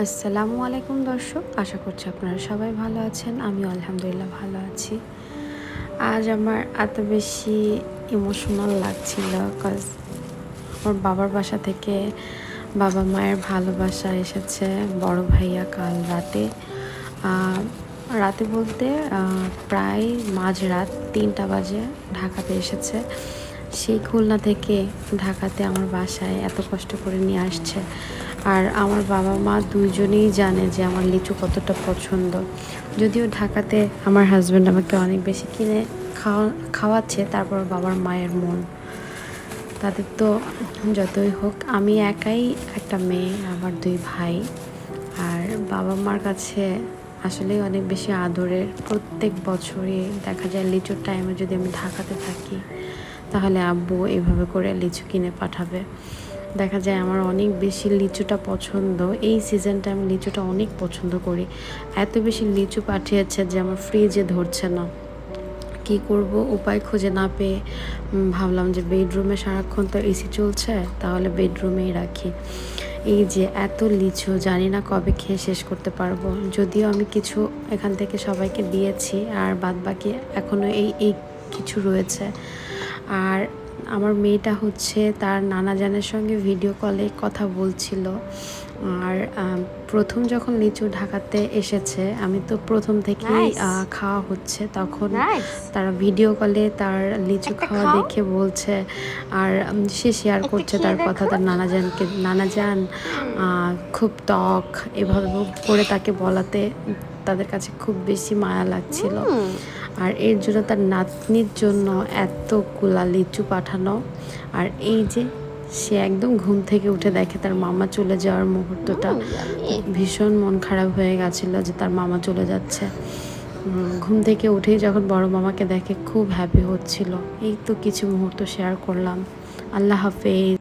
আসসালামু আলাইকুম দর্শক, আশা করছি আপনারা সবাই ভালো আছেন আমি আলহামদুলিল্লাহ ভালো আছি। আজ আমার এত বেশি ইমোশনাল লাগছিল কজ আমার বাবার বাসা থেকে বাবা মায়ের ভালোবাসা এসেছে বড় ভাইয়া কাল রাতে। রাতে বলতে প্রায় মাঝরাত তিনটা বাজে ঢাকাতে এসেছে। সেই খুলনা থেকে ঢাকাতে আমার বাসায় এত কষ্ট করে নিয়ে আসছে। আর আমার বাবা মা দুইজনেই জানে যে আমার লিচু কতটা পছন্দ। যদিও ঢাকাতে আমার হাজব্যান্ড আমাকে অনেক বেশি কিনে খাওয়া, খাওয়াচ্ছে, তারপর বাবার মায়ের মন। তাদের তো যতই হোক, আমি একাই একটা মেয়ে, আমার দুই ভাই। আর বাবা মার কাছে আসলেই অনেক বেশি আদরের। প্রত্যেক বছরই দেখা যায় লিচুর টাইমে যদি আমি ঢাকাতে থাকি, তাহলে আব্বু এইভাবে করে লিচু কিনে পাঠাবে। দেখা যায় আমার অনেক বেশি লিচুটা পছন্দ। এই সিজনটা আমি লিচুটা অনেক পছন্দ করি। এত বেশি লিচু পাঠিয়েছে যে আমার ফ্রিজে ধরছে না। কি করব? উপায় খুঁজে না পেয়ে ভাবলাম যে বেডরুমে সারাক্ষণ তো এসি চলছে, তাহলে বেডরুমেই রাখি। এই যে এত লিচু, জানি না কবে খেয়ে শেষ করতে পারব। যদিও আমি কিছু এখান থেকে সবাইকে দিয়েছি, আর বাদ বাকি এখনও এই এই কিছু রয়েছে। আর আমার মেয়েটা হচ্ছে তার নানা জানের সঙ্গে ভিডিও কলে কথা বলছিল। আর প্রথম যখন লিচু ঢাকাতে এসেছে আমি তো প্রথম থেকেই খাওয়া হচ্ছে। তখন তারা ভিডিও কলে তার লিচু খাওয়া দেখে বলছে আর সে শেয়ার করছে তার কথা তার নানা জানকে নানা জান খুব টক এভাবে করে তাকে বলাতে তাদের কাছে খুব বেশি মায়া লাগছিল। আর এর জন্য তার নাতনির জন্য এতগুলা লিচু পাঠানো। আর এই যে সে একদম ঘুম থেকে উঠে দেখে তার মামা চলে যাওয়ার মুহূর্তটা। ভীষণ মন খারাপ হয়ে গেছিল যে তার মামা চলে যাচ্ছে। ঘুম থেকে উঠেই যখন বড় মামাকে দেখে খুব হ্যাপি হচ্ছিল। এই তো কিছু মুহূর্ত শেয়ার করলাম। আল্লাহ হাফেজ।